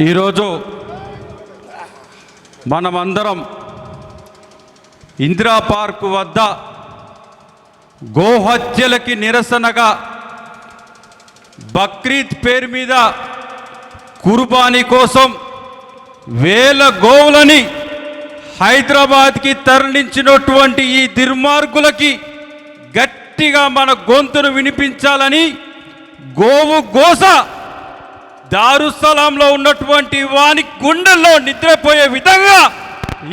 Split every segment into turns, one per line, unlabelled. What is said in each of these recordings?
ఈరోజు మనమందరం ఇందిరా పార్కు వద్ద గోహత్యలకి నిరసనగా బక్రీద్ పేరు మీద కుర్బానీ కోసం వేల గోవులని హైదరాబాద్కి తరలించినటువంటి ఈ దుర్మార్గులకి గట్టిగా మన గొంతును వినిపించాలని గోవు గోస దారుస్థలంలో ఉన్నటువంటి వాని గుండెల్లో నిద్రపోయే విధంగా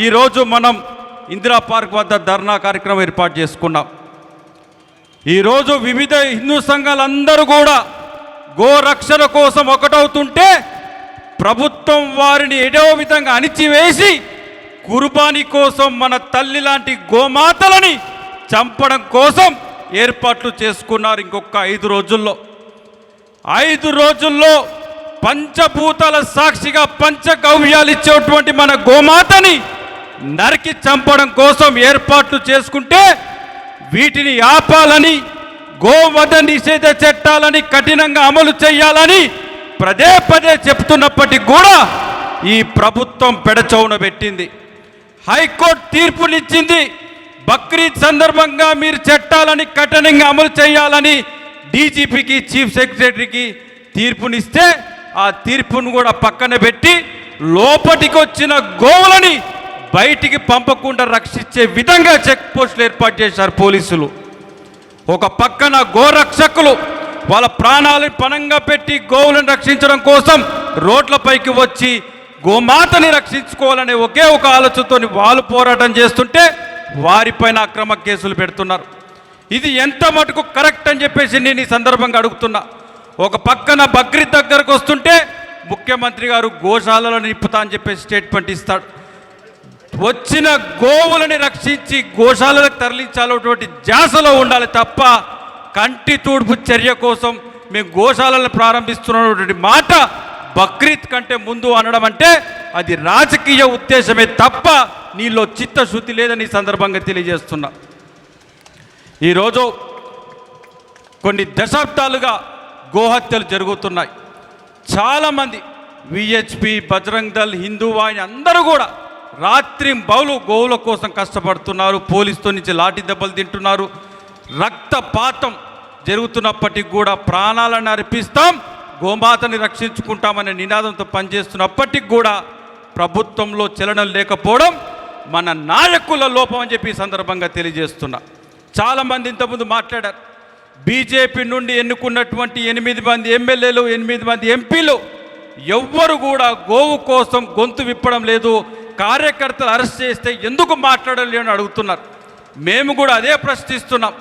ఈరోజు మనం ఇందిరా పార్క్ వద్ద ధర్నా కార్యక్రమం ఏర్పాటు చేసుకున్నాం. ఈరోజు వివిధ హిందూ సంఘాలందరూ కూడా గోరక్షణ కోసం ఒకటవుతుంటే ప్రభుత్వం వారిని ఏదో విధంగా అణిచివేసి కుర్బానీ కోసం మన తల్లి లాంటి గోమాతలని చంపడం కోసం ఏర్పాట్లు చేసుకున్నారు ఇంకొక ఐదు రోజుల్లో. ఐదు రోజుల్లో పంచభూతాల సాక్షిగా పంచగవ్యాలు ఇచ్చేటువంటి మన గోమాతని నరికి చంపడం కోసం ఏర్పాట్లు చేసుకుంటే వీటిని ఆపాలని గోవధ నిషేధ చట్టాలని కఠినంగా అమలు చేయాలని పదే పదే చెప్తున్నప్పటికీ కూడా ఈ ప్రభుత్వం పెడచౌన పెట్టింది. హైకోర్టు తీర్పునిచ్చింది. బక్రీద్ సందర్భంగా మీరు చట్టాలని కఠినంగా అమలు చేయాలని డీజీపీకి చీఫ్ సెక్రటరీకి తీర్పునిస్తే ఆ తీర్పును కూడా పక్కన పెట్టి లోపటికి వచ్చిన గోవులని బయటికి పంపకుండా రక్షించే విధంగా చెక్ పోస్టులు ఏర్పాటు చేశారు పోలీసులు. ఒక పక్కన గోరక్షకులు వాళ్ళ ప్రాణాలను పణంగా పెట్టి గోవులను రక్షించడం కోసం రోడ్లపైకి వచ్చి గోమాతని రక్షించుకోవాలనే ఒకే ఒక ఆలోచనతో వాళ్ళు పోరాటం చేస్తుంటే వారిపైన అక్రమ కేసులు పెడుతున్నారు. ఇది ఎంత మటుకు కరెక్ట్ అని చెప్పేసి నేను ఈ సందర్భంగా అడుగుతున్నా. ఒక పక్కన బక్రీద్ దగ్గరకు వస్తుంటే ముఖ్యమంత్రి గారు గోశాలలో నింపుతా అని చెప్పేసి స్టేట్మెంట్ ఇస్తాడు. వచ్చిన గోవులని రక్షించి గోశాలకు తరలించాలన్నటువంటి జాసలో ఉండాలి తప్ప కంటి తూర్పు చర్య కోసం మేము గోశాలను ప్రారంభిస్తున్నటువంటి మాట బక్రీద్ కంటే ముందు అనడం అంటే అది రాజకీయ ఉద్దేశమే తప్ప నీలో చిత్తశుద్ధి లేదని ఈ సందర్భంగా తెలియజేస్తున్నా. ఈరోజు కొన్ని దశాబ్దాలుగా గోహత్యలు జరుగుతున్నాయి. చాలామంది విహెచ్పి బజరంగ్ దళ్ హిందూ వాహిని అందరూ కూడా రాత్రి బౌలు గోవుల కోసం కష్టపడుతున్నారు. పోలీసుతో నుంచి లాఠీ దెబ్బలు తింటున్నారు. రక్తపాతం జరుగుతున్నప్పటికీ కూడా ప్రాణాలను అర్పిస్తాం. గోమాతని రక్షించుకుంటామనే నినాదంతో పనిచేస్తున్నప్పటికీ కూడా ప్రభుత్వంలో చలనం లేకపోవడం మన నాయకుల లోపం అని చెప్పి ఈ సందర్భంగా తెలియజేస్తున్నా. చాలామంది ఇంతకుముందు మాట్లాడారు. బీజేపీ నుండి ఎన్నుకున్నటువంటి ఎనిమిది మంది ఎమ్మెల్యేలు ఎనిమిది మంది ఎంపీలు ఎవ్వరు కూడా గోవు కోసం గొంతు విప్పడం లేదు. కార్యకర్తలు అరెస్ట్ చేస్తే ఎందుకు మాట్లాడలేని అని అడుగుతున్నారు. మేము కూడా అదే ప్రశ్నిస్తున్నాం.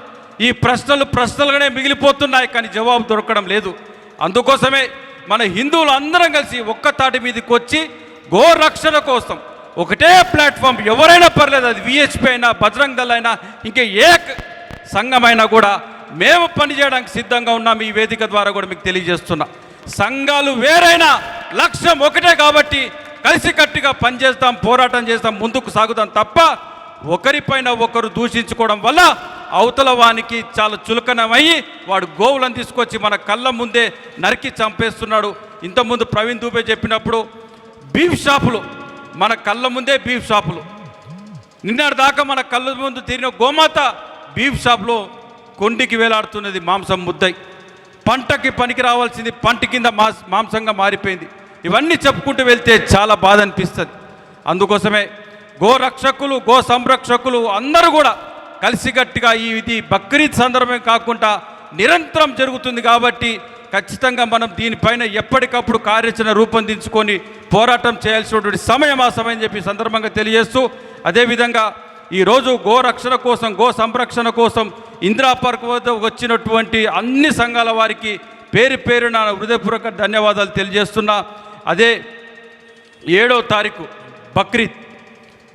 ఈ ప్రశ్నలు ప్రశ్నలుగానే మిగిలిపోతున్నాయి కానీ జవాబు దొరకడం లేదు. అందుకోసమే మన హిందువులు అందరం కలిసి ఒక్క తాటి మీదకి వచ్చి గో రక్షణ కోసం ఒకటే ప్లాట్ఫామ్ ఎవరైనా పర్లేదు అది విహెచ్పి అయినా బజరంగ్ దళ్ అయినా ఇంకా ఏ సంఘమైనా కూడా మేము పనిచేయడానికి సిద్ధంగా ఉన్నాం. ఈ వేదిక ద్వారా కూడా మీకు తెలియజేస్తున్నా. సంఘాలు వేరైనా లక్ష్యం ఒకటే కాబట్టి కలిసికట్టుగా పనిచేస్తాం పోరాటం చేస్తాం ముందుకు సాగుతాం తప్ప ఒకరిపైన ఒకరు దూషించుకోవడం వల్ల అవతల వానికి చాలా చులకనమయ్యి వాడు గోవులను తీసుకొచ్చి మన కళ్ళ ముందే నరికి చంపేస్తున్నాడు. ఇంతకుముందు ప్రవీణ్ దూబే చెప్పినప్పుడు బీఫ్ షాపులు మన కళ్ళ ముందే బీఫ్ షాపులు. నిన్నటి దాకా మన కళ్ళ ముందు తిరిగిన గోమాత బీఫ్ షాప్లో కొండికి వేలాడుతున్నది మాంసం ముద్దై. పంటకి పనికి రావాల్సింది పంట కింద మాస్ మాంసంగా మారిపోయింది. ఇవన్నీ చెప్పుకుంటూ వెళ్తే చాలా బాధ అనిపిస్తుంది. అందుకోసమే గోరక్షకులు గో సంరక్షకులు అందరూ కూడా కలిసికట్టుగా ఈ ఇది బక్రీద్ సందర్భమే కాకుండా నిరంతరం జరుగుతుంది కాబట్టి ఖచ్చితంగా మనం దీనిపైన ఎప్పటికప్పుడు కార్యాచరణ రూపొందించుకొని పోరాటం చేయాల్సినటువంటి సమయం ఆ సమయం చెప్పి సందర్భంగా తెలియజేస్తూ అదేవిధంగా ఈరోజు గో రక్షణ కోసం గో సంరక్షణ కోసం ఇందిరా పార్క్ వద్ద వచ్చినటువంటి అన్ని సంఘాల వారికి పేరు పేరు నా హృదయపూర్వక ధన్యవాదాలు తెలియజేస్తున్నా. అదే ఏడో తారీఖు బక్రీద్.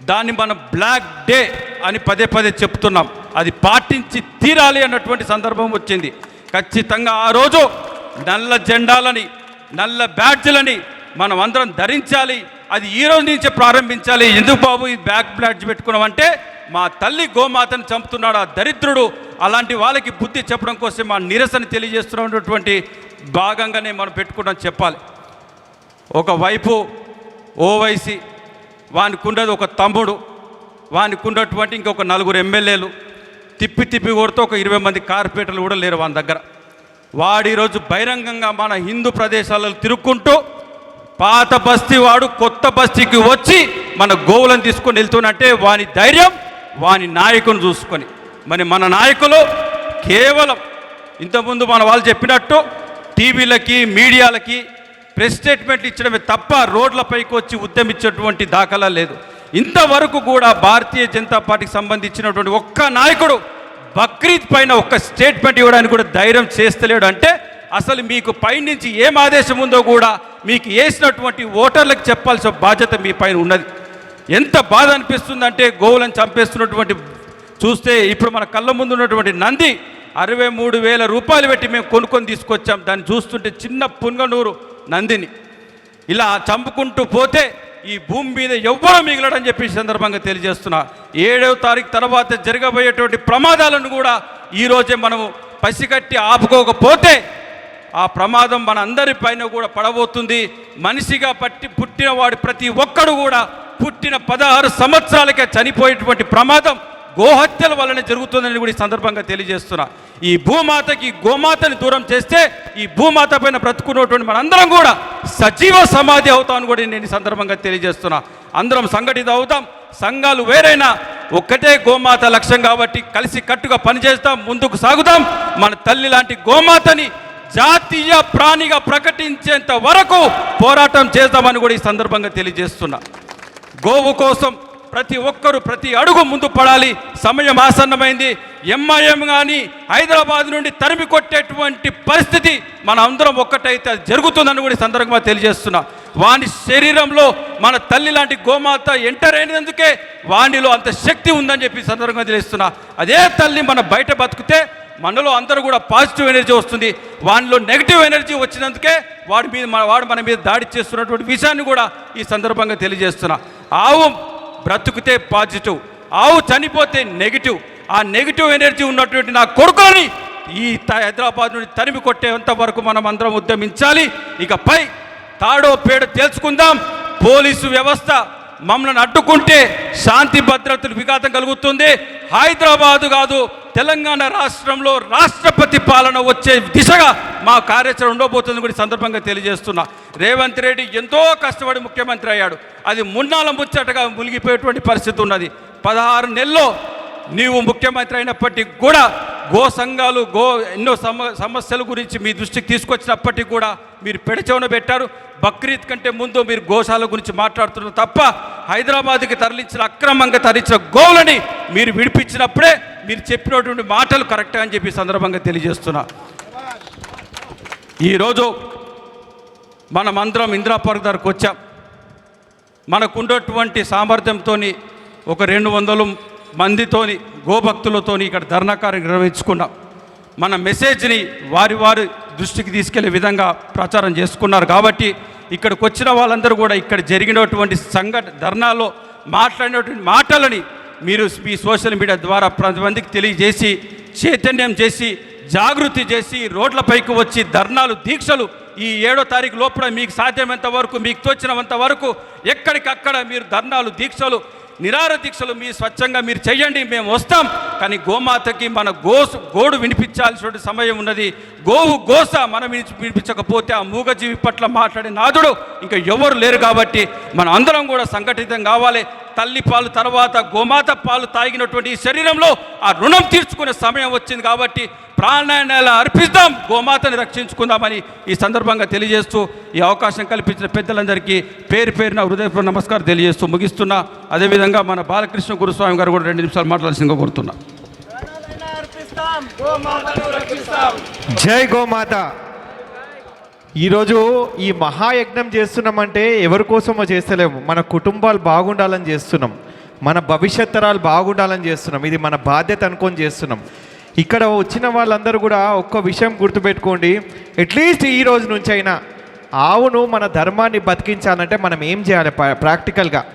దాన్ని మనం బ్లాక్ డే అని పదే పదే చెప్తున్నాం. అది పాటించి తీరాలి అన్నటువంటి సందర్భం వచ్చింది. ఖచ్చితంగా ఆ రోజు నల్ల జెండాలని నల్ల బ్యాడ్జ్లని మనం అందరం ధరించాలి. అది ఈ రోజు నుంచే ప్రారంభించాలి. ఎందుకు బాబు ఈ బ్యాక్ బ్యాడ్జ్ పెట్టుకున్నామంటే మా తల్లి గోమాతను చంపుతున్నాడు ఆ దరిద్రుడు. అలాంటి వాళ్ళకి బుద్ధి చెప్పడం కోసం మా నిరసన తెలియజేస్తున్నటువంటి భాగంగానే మనం పెట్టుకోవడం చెప్పాలి. ఒకవైపు ఓవైసీ వానికి ఉండదు ఒక తమ్ముడు వానికి ఉన్నటువంటి ఇంకొక నలుగురు ఎమ్మెల్యేలు తిప్పి తిప్పి కొడితే ఒక ఇరవై మంది కార్పొరేటర్లు కూడా లేరు వాని దగ్గర. వాడు ఈరోజు బహిరంగంగా మన హిందూ ప్రదేశాలలో తిరుక్కుంటూ పాత బస్తీ వాడు కొత్త బస్తీకి వచ్చి మన గోవులను తీసుకొని వెళ్తున్నట్టే వాని ధైర్యం వాని నాయకుని చూసుకొని. మరి మన నాయకులు కేవలం ఇంతకుముందు మన వాళ్ళు చెప్పినట్టు టీవీలకి మీడియాలకి ప్రెస్ స్టేట్మెంట్లు ఇచ్చడమే తప్ప రోడ్లపైకి వచ్చి ఉద్యమించేటువంటి దాఖలా లేదు. ఇంతవరకు కూడా భారతీయ జనతా పార్టీకి సంబంధించినటువంటి ఒక్క నాయకుడు బక్రీద్ పైన ఒక్క స్టేట్మెంట్ ఇవ్వడానికి కూడా ధైర్యం చేస్తలేడు అంటే అసలు మీకు పైనుంచి ఏం ఆదేశం ఉందో కూడా మీకు వేసినటువంటి ఓటర్లకు చెప్పాల్సిన బాధ్యత మీ పైన ఉన్నది. ఎంత బాధ అనిపిస్తుందంటే గోవులను చంపేస్తున్నటువంటి చూస్తే ఇప్పుడు మన కళ్ళ ముందు ఉన్నటువంటి నంది అరవై మూడు వేల రూపాయలు పెట్టి మేము కొనుక్కొని తీసుకొచ్చాం. దాన్ని చూస్తుంటే చిన్న పునగనూరు నందిని. ఇలా చంపుకుంటూ పోతే ఈ భూమి మీద ఎవ్వరూ మిగలడని చెప్పి సందర్భంగా తెలియజేస్తున్నా. ఏడవ తారీఖు తర్వాత జరగబోయేటువంటి ప్రమాదాలను కూడా ఈరోజే మనము పసిగట్టి ఆపుకోకపోతే ఆ ప్రమాదం మన అందరి పైన కూడా పడబోతుంది. మనిషిగా పట్టి పుట్టిన వాడు ప్రతి ఒక్కడు కూడా పుట్టిన పదహారు సంవత్సరాలకే చనిపోయేటువంటి ప్రమాదం గోహత్యల వలన జరుగుతుందని కూడా ఈ సందర్భంగా తెలియజేస్తున్నా. ఈ భూమాతకి గోమాతని దూరం చేస్తే ఈ భూమాత పైన బ్రతుకున్నటువంటి మనందరం కూడా సజీవ సమాధి అవుతామని కూడా నేను ఈ సందర్భంగా తెలియజేస్తున్నా. అందరం సంఘటిత అవుతాం. సంఘాలు వేరైనా ఒక్కటే గోమాత లక్ష్యం కాబట్టి కలిసి కట్టుగా పనిచేస్తాం ముందుకు సాగుతాం. మన తల్లి లాంటి గోమాతని జాతీయ ప్రాణిగా ప్రకటించేంత వరకు పోరాటం చేద్దామని కూడా ఈ సందర్భంగా తెలియజేస్తున్నా. గోవు కోసం ప్రతి ఒక్కరూ ప్రతి అడుగు ముందు పడాలి. సమయం ఆసన్నమైంది. ఎంఐఎం కానీ హైదరాబాద్ నుండి తరిమి కొట్టేటువంటి పరిస్థితి మన అందరం ఒక్కటైతే అది జరుగుతుందని కూడా ఈ సందర్భంగా తెలియజేస్తున్నా. వాని శరీరంలో మన తల్లి లాంటి గోమాత ఎంటర్ అయినందుకే వానిలో అంత శక్తి ఉందని చెప్పి సందర్భంగా తెలియజేస్తున్నా. అదే తల్లి మన బయట బతికితే మనలో అందరూ కూడా పాజిటివ్ ఎనర్జీ వస్తుంది. వానిలో నెగిటివ్ ఎనర్జీ వచ్చినందుకే వాడి మీద మన వాడు మన మీద దాడి చేస్తున్నటువంటి విషయాన్ని కూడా ఈ సందర్భంగా తెలియజేస్తున్నా. ఆవు బ్రతుకుతే పాజిటివ్ ఆవు చనిపోతే నెగిటివ్ ఆ నెగిటివ్ ఎనర్జీ ఉన్నటువంటి నా కొడుకుని ఈ హైదరాబాద్ నుండి తరిమి కొట్టేంత వరకు మనం అందరం ఉద్యమించాలి. ఇకపై తాడో పేడ తేల్చుకుందాం. పోలీసు వ్యవస్థ మమ్మల్ని అడ్డుకుంటే శాంతి భద్రతలు విఘాతం కలుగుతుంది. హైదరాబాదు కాదు తెలంగాణ రాష్ట్రంలో రాష్ట్రపతి పాలన వచ్చే దిశగా మా కార్యాచరణ ఉండబోతుంది కూడా సందర్భంగా తెలియజేస్తున్నా. రేవంత్ రెడ్డి ఎంతో కష్టపడి ముఖ్యమంత్రి అయ్యాడు. అది మున్నాల ముచ్చటగా మునిగిపోయేటువంటి పరిస్థితి ఉన్నది. పదహారు నెలల్లో నీవు ముఖ్యమంత్రి అయినప్పటికీ కూడా గో సంఘాలు గో ఎన్నో సమ సమస్యల గురించి మీ దృష్టికి తీసుకొచ్చినప్పటికీ కూడా మీరు పెడచెవున పెట్టారు. బక్రీద్ కంటే ముందు మీరు గోశాల గురించి మాట్లాడుతున్నారు తప్ప హైదరాబాద్కి తరలించిన అక్రమంగా తరలించిన గోవులని మీరు విడిపించినప్పుడే మీరు చెప్పినటువంటి మాటలు కరెక్ట్ అని చెప్పి సందర్భంగా తెలియజేస్తున్నా. ఈరోజు మనమందరం ఇందిరా పార్క్ దగ్గరకు వచ్చాం. మనకున్నటువంటి సామర్థ్యంతో ఒక రెండు వందలు మందితోని గోభక్తులతోని ఇక్కడ ధర్నా కార్యం నిర్వహించుకున్నాం. మన మెసేజ్ని వారి వారి దృష్టికి తీసుకెళ్ళే విధంగా ప్రచారం చేసుకున్నారు. కాబట్టి ఇక్కడికి వచ్చిన వాళ్ళందరూ కూడా ఇక్కడ జరిగినటువంటి సంఘట ధర్నాలో మాట్లాడినటువంటి మాటలని మీరు మీ సోషల్ మీడియా ద్వారా ప్రతి మందికి తెలియజేసి చైతన్యం చేసి జాగృతి చేసి రోడ్లపైకి వచ్చి ధర్నాలు దీక్షలు ఈ ఏడో తారీఖు లోపల మీకు సాధ్యమైనంత వరకు మీకు తోచినంత వరకు ఎక్కడికక్కడ మీరు ధర్నాలు దీక్షలు నిరార దీక్షలు మీ స్వచ్ఛంగా మీరు చేయండి మేము వస్తాం. కానీ గోమాతకి మన గోసు గోడు వినిపించాల్సిన సమయం ఉన్నది. గోవు గోస మనం వినిపి- వినిపించకపోతే ఆ మూగజీవి పట్ల మాట్లాడే నాదుడు ఇంకా ఎవరు లేరు కాబట్టి మన అందరం కూడా సంఘటితం కావాలి. తల్లి పాలు తర్వాత గోమాత పాలు తాగినటువంటి ఈ శరీరంలో ఆ రుణం తీర్చుకునే సమయం వచ్చింది కాబట్టి ప్రాణాయాలు అర్పిద్దాం. గోమాతని రక్షించుకుందామని ఈ సందర్భంగా తెలియజేస్తూ ఈ అవకాశం కల్పించిన పెద్దలందరికీ పేరు పేరున హృదయపూర్వక నమస్కారం తెలియజేస్తూ ముగిస్తున్నా. అదేవిధంగా మన బాలకృష్ణ గురుస్వామి గారు కూడా రెండు నిమిషాలు మాట్లాడాల్సిందిగా కోరుతున్నా.
జై గోమాత. ఈరోజు ఈ మహాయజ్ఞం చేస్తున్నామంటే ఎవరి కోసమో చేస్తలేము. మన కుటుంబాలు బాగుండాలని చేస్తున్నాం. మన భవిష్యత్తరాలు బాగుండాలని చేస్తున్నాం. ఇది మన బాధ్యత అనుకొని చేస్తున్నాం. ఇక్కడ వచ్చిన వాళ్ళందరూ కూడా ఒక్క విషయం గుర్తుపెట్టుకోండి. అట్లీస్ట్ ఈ రోజు నుంచి అయినా ఆవును మన ధర్మాన్ని బతికించాలంటే మనం ఏం చేయాలి? ప్రాక్టికల్గా.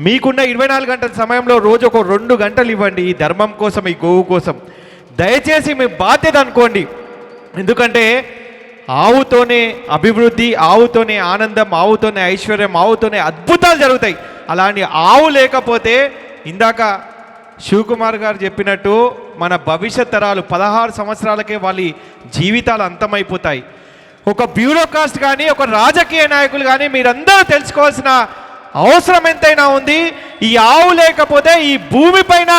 మీకున్న ఇరవై నాలుగు గంటల సమయంలో రోజు ఒక రెండు గంటలు ఇవ్వండి ఈ ధర్మం కోసం ఈ గోవు కోసం. దయచేసి మీ బాధ్యత అనుకోండి. ఎందుకంటే ఆవుతోనే అభివృద్ధి ఆవుతోనే ఆనందం ఆవుతోనే ఐశ్వర్యం ఆవుతోనే అద్భుతాలు జరుగుతాయి. అలాంటి ఆవు లేకపోతే ఇందాక శివకుమార్ గారు చెప్పినట్టు మన భవిష్యత్ తరాలు పదహారు సంవత్సరాలకే వాళ్ళ జీవితాలు అంతమైపోతాయి. ఒక బ్యూరోక్రాస్ట్ కానీ ఒక రాజకీయ నాయకులు కానీ మీరందరూ తెలుసుకోవాల్సిన అవసరం ఎంతైనా ఉంది. ఈ ఆవు లేకపోతే ఈ భూమిపైన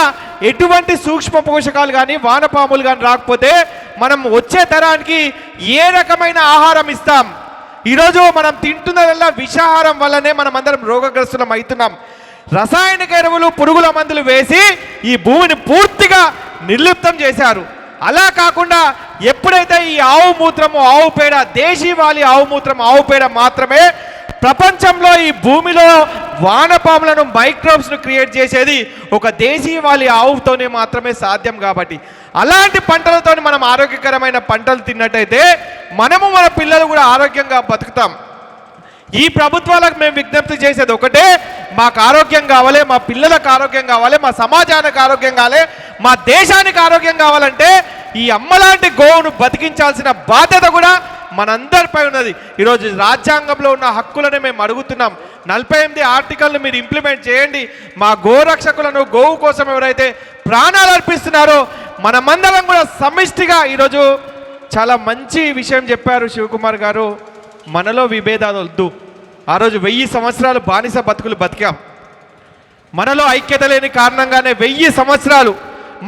ఎటువంటి సూక్ష్మ పోషకాలు కానీ వానపాములు కానీ రాకపోతే మనం వచ్చే తరానికి ఏ రకమైన ఆహారం ఇస్తాం? ఈరోజు మనం తింటున్నదల్లా విషాహారం వల్లనే మనం అందరం రోగగ్రస్తులం అవుతున్నాం. రసాయనిక ఎరువులు పురుగుల మందులు వేసి ఈ భూమిని పూర్తిగా నిర్లిప్తం చేశారు. అలా కాకుండా ఎప్పుడైతే ఈ ఆవు మూత్రము ఆవు పేడ దేశీవాలి ఆవు మూత్రం ఆవు పేడ మాత్రమే ప్రపంచంలో ఈ భూమిలో వానపాములను మైక్రోబ్స్ను క్రియేట్ చేసేది ఒక దేశీవాలి ఆవుతోనే మాత్రమే సాధ్యం కాబట్టి. అలాంటి పంటలతో మనం ఆరోగ్యకరమైన పంటలు తిన్నట్టయితే మనము మన పిల్లలు కూడా ఆరోగ్యంగా బతుకుతాం. ఈ ప్రభుత్వాలకు మేము విజ్ఞప్తి చేసేది ఒకటే మాకు ఆరోగ్యం కావాలి మా పిల్లలకు ఆరోగ్యం కావాలి మా సమాజానికి ఆరోగ్యం కావాలి మా దేశానికి ఆరోగ్యం కావాలంటే ఈ అమ్మలాంటి గోవును బతికించాల్సిన బాధ్యత కూడా మనందరిపై ఉన్నది. ఈరోజు రాజ్యాంగంలో ఉన్న హక్కులను మేము అడుగుతున్నాం. నలభై ఎనిమిది ఆర్టికల్ను మీరు ఇంప్లిమెంట్ చేయండి. మా గోరక్షకులను గోవు కోసం ఎవరైతే ప్రాణాలు అర్పిస్తున్నారో మనమందరం కూడా సమిష్టిగా ఈరోజు చాలా మంచి విషయం చెప్పారు శివకుమార్ గారు. మనలో విభేదాలు వద్దు. ఆ రోజు వెయ్యి సంవత్సరాలు బానిస బతుకులు బతికాం. మనలో ఐక్యత లేని కారణంగానే వెయ్యి సంవత్సరాలు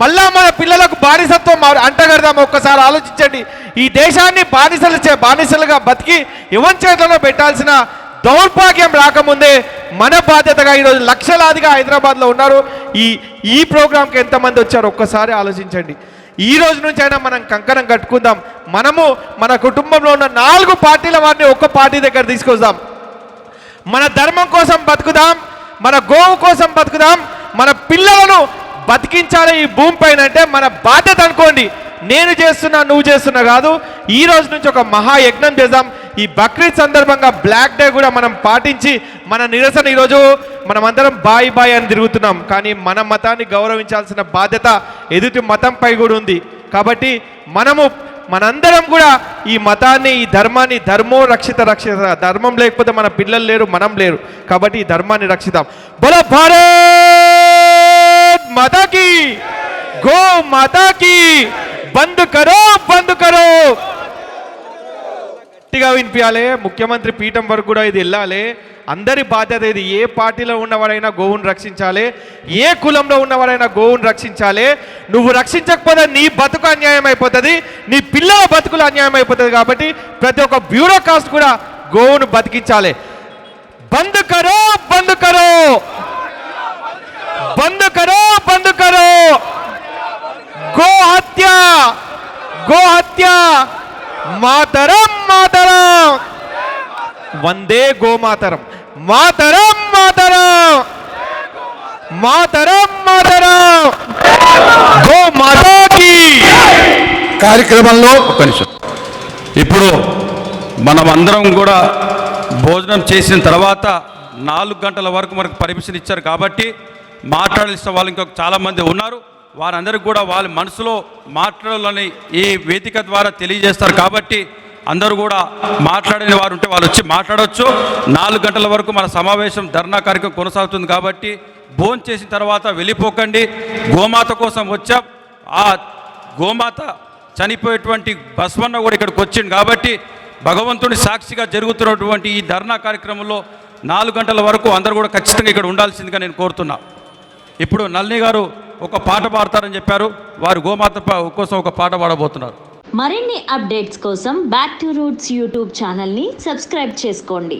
మళ్ళా మన పిల్లలకు బానిసత్వం అంటగడదాం. ఒక్కసారి ఆలోచించండి. ఈ దేశాన్ని బానిసలు చే బానిసలుగా బతికి యువన్ చేతుల్లో పెట్టాల్సిన దౌర్భాగ్యం రాకముందే మన బాధ్యతగా ఈరోజు లక్షలాదిగా హైదరాబాద్లో ఉన్నారు. ఈ ఈ ప్రోగ్రాంకి ఎంతమంది వచ్చారో ఒక్కసారి ఆలోచించండి. ఈ రోజు నుంచి అయినా మనం కంకణం కట్టుకుందాం. మనము మన కుటుంబంలో ఉన్న నాలుగు పార్టీల వారిని ఒక్క పార్టీ దగ్గర తీసుకొద్దాం మన ధర్మం కోసం బతుకుదాం మన గోవు కోసం బతుకుదాం మన పిల్లలను బతికించాలి ఈ భూమి పైన అంటే మన బాధ్యత అనుకోండి. నేను చేస్తున్నా నువ్వు చేస్తున్నా కాదు. ఈ రోజు నుంచి ఒక మహాయజ్ఞం చేద్దాం. ఈ బక్రీద్ సందర్భంగా బ్లాక్ డే కూడా మనం పాటించి మన నిరసన ఈరోజు మనమందరం బాయ్ బాయ్ అని తిరుగుతున్నాం. కానీ మన మతాన్ని గౌరవించాల్సిన బాధ్యత ఎదుటి మతంపై కూడా ఉంది. కాబట్టి మనము మనందరం కూడా ఈ మతాన్ని ఈ ధర్మాన్ని ధర్మో రక్షిత రక్షిత ధర్మం లేకపోతే మన పిల్లలు లేరు మనం లేరు. కాబట్టి ఈ ధర్మాన్ని రక్షిద్దాం. బల భారత్ మాతాకి గో మాతాకి బంద్ కరో బంద్ కరో. గట్టిగా వినిపించాలి ముఖ్యమంత్రి పీఠం వరకు కూడా ఇది వెళ్ళాలి. అందరి బాధ్యత ఇది. ఏ పార్టీలో ఉన్నవాడైనా గోవును రక్షించాలి. ఏ కులంలో ఉన్నవాడైనా గోవును రక్షించాలి. నువ్వు రక్షించకపోతే నీ బతుకు అన్యాయం అయిపోతుంది నీ పిల్లల బతుకులు అన్యాయం అయిపోతుంది కాబట్టి ప్రతి ఒక్క బ్యూరోక్రాస్ట్ కూడా గోవును బతికించాలి. బంద్ కరో బంద్ కరో. బంద్ కరో బంద్ కరో. గో హత్య గో హత్య. మాతరం మాతరం. వందే గోమాతరం. మాతరం మాతరం. మాతరం మాతరం. గోమాతాకి.
కార్యక్రమంలో
ఒక నిమిషం. ఇప్పుడు మనం అందరం కూడా భోజనం చేసిన తర్వాత నాలుగు గంటల వరకు మనకు పర్మిషన్ ఇచ్చారు కాబట్టి మాట్లాడాల్సిన వాళ్ళు ఇంకొక చాలామంది ఉన్నారు. వారందరికీ కూడా వాళ్ళ మనసులో మాట్లాడాలని ఈ వేదిక ద్వారా తెలియజేస్తారు కాబట్టి అందరూ కూడా మాట్లాడని వారు ఉంటే వాళ్ళు వచ్చి మాట్లాడవచ్చు నాలుగు గంటల వరకు మన సమావేశం ధర్నా కార్యక్రమం కొనసాగుతుంది కాబట్టి భోజనం చేసిన తర్వాత వెళ్ళిపోకండి. గోమాత కోసం వచ్చాం. ఆ గోమాత చనిపోయేటువంటి బస్వన్న కూడా ఇక్కడికి వచ్చింది కాబట్టి భగవంతుని సాక్షిగా జరుగుతున్నటువంటి ఈ ధర్నా కార్యక్రమంలో నాలుగు గంటల వరకు అందరూ కూడా ఖచ్చితంగా ఇక్కడ ఉండాల్సిందిగా నేను కోరుతున్నా. ఇప్పుడు నల్ని గారు ఒక పాట పాడతారని చెప్పారు. వారు గోమాత కోసం ఒక పాట పాడబోతున్నారు.
మరిన్ని అప్డేట్స్ కోసం బ్యాక్ టు రూట్స్ యూట్యూబ్ ఛానల్ని సబ్స్క్రైబ్ చేసుకోండి.